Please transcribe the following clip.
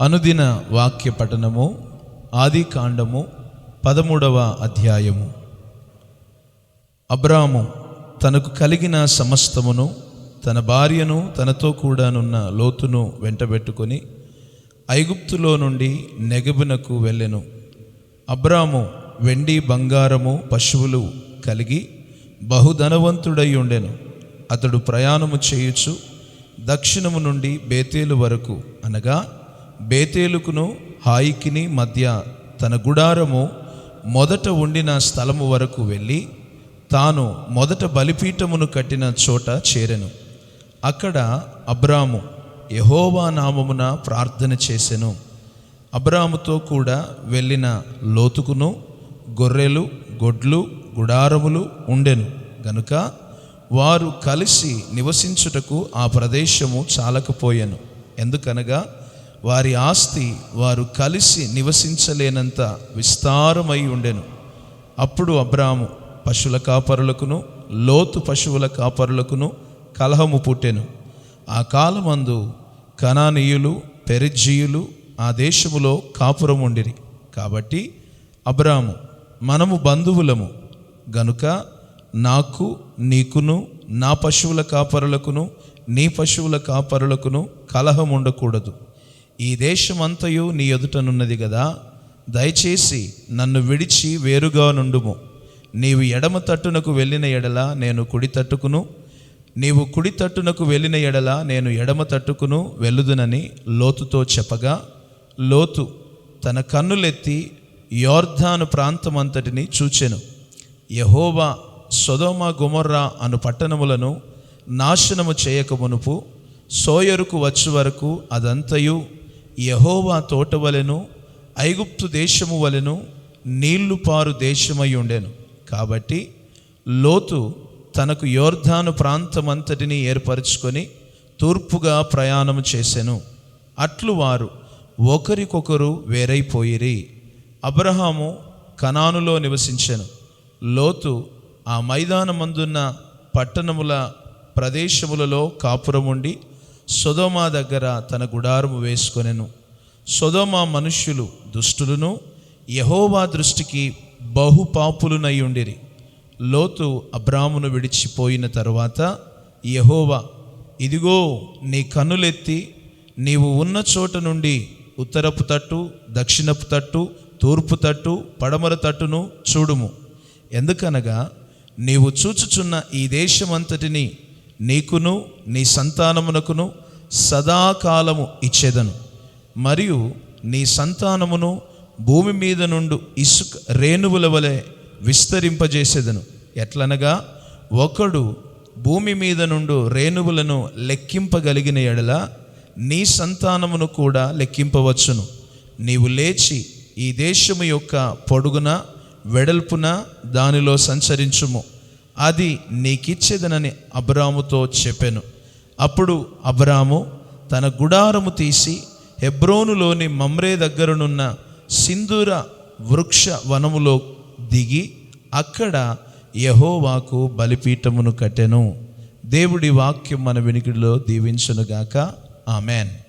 అనుదిన వాక్య పఠనము ఆది కాండము పదమూడవ అధ్యాయము. అబ్రాము తనకు కలిగిన సమస్తమును తన భార్యను తనతో కూడానున్న లోతును వెంటబెట్టుకొని ఐగుప్తులో నుండి నెగబునకు వెళ్ళెను. అబ్రాము వెండి బంగారము పశువులు కలిగి బహుధనవంతుడై ఉండెను. అతడు ప్రయాణము చేయుచు దక్షిణము నుండి బేతేలు వరకు అనగా బేతేలుకును హాయికిని మధ్య తన గుడారము మొదట ఉండిన స్థలము వరకు వెళ్ళి తాను మొదట బలిపీఠమును కట్టిన చోట చేరెను. అక్కడ అబ్రాము యహోవా నామమున ప్రార్థన చేసెను. అబ్రాముతో కూడా వెళ్ళిన లోతుకును గొర్రెలు గొడ్లు గుడారములు ఉండెను. గనుక వారు కలిసి నివసించుటకు ఆ ప్రదేశము చాలకపోయాను. ఎందుకనగా వారి ఆస్తి వారు కలిసి నివసించలేనంత విస్తారమై ఉండెను. అప్పుడు అబ్రాము పశువుల కాపరులకును లోతు పశువుల కాపరులకును కలహము పుట్టెను. ఆ కాలమందు కనానీయులు పెరిజీయులు ఆ దేశములో కాపురం ఉండిరి కాబట్టి అబ్రాము మనము బంధువులము. గనుక నాకు నీకును నా పశువుల కాపరులకును నీ పశువుల కాపరులకును కలహం ఉండకూడదు ఈ దేశమంతయు నీ ఎదుటనున్నది కదా దయచేసి నన్ను విడిచి వేరుగా నుండుము. నీవు ఎడమ తట్టునకు వెళ్ళిన ఎడల నేను కుడి తట్టుకును. నీవు కుడి తట్టునకు వెళ్ళిన ఎడల నేను ఎడమ తట్టుకును వెళ్ళుదునని లోతుతో చెప్పగా లోతు తన కన్నులెత్తి యోర్ధాను ప్రాంతమంతటిని చూచెను. యహోవా సొదోమ గుమర్రా అను పట్టణములను నాశనము చేయక మునుపు సోయరుకు వచ్చు వరకు అదంతయు యహోవా తోట వలెను ఐగుప్తు దేశము వలెను నీళ్ళు పారు దేశమై ఉండెను. కాబట్టి లోతు తనకు యోర్ధాను ప్రాంతమంతటిని ఏర్పరచుకొని తూర్పుగా ప్రయాణము చేసెను. అట్లు వారు ఒకరికొకరు వేరైపోయిరి. అబ్రహాము కనానులో నివసించెను. లోతు ఆ మైదానమందున్న పట్టణముల ప్రదేశములలో కాపురముండి సొదోమా దగ్గర తన గుడారము వేసుకొనెను. సొదోమా మనుష్యులు దుష్టులను యహోవా దృష్టికి బహుపాపులునై ఉండిరి. లోతు అబ్రామును విడిచిపోయిన తరువాత యహోవా ఇదిగో నీ కన్నులెత్తి నీవు ఉన్న చోట నుండి ఉత్తరపు తట్టు దక్షిణపు తట్టు తూర్పు తట్టు పడమర తట్టును చూడుము. ఎందుకనగా నీవు చూచుచున్న ఈ దేశమంతటిని నీకును నీ సంతానమునకును సదాకాలము ఇచ్చేదను. మరియు నీ సంతానమును భూమి మీద నుండి ఇసుక రేణువుల వలె విస్తరింపజేసేదను. ఎట్లనగా ఒకడు భూమి మీద నుండి రేణువులను లెక్కింపగలిగిన ఎడల నీ సంతానమును కూడా లెక్కింపవచ్చును. నీవు లేచి ఈ దేశము యొక్క పొడుగున వెడల్పున దానిలో సంచరించుము. అది నీకిచ్చేదనని అబ్రాముతో చెప్పెను. అప్పుడు అబ్రాము తన గుడారము తీసి హెబ్రోనులోని మమ్రే దగ్గరనున్న సింధూర వృక్ష వనములో దిగి అక్కడ యహోవాకు బలిపీఠమును కట్టెను. దేవుడి వాక్యం మన వెనుకడిలో దీవించునుగాక. ఆమెన్.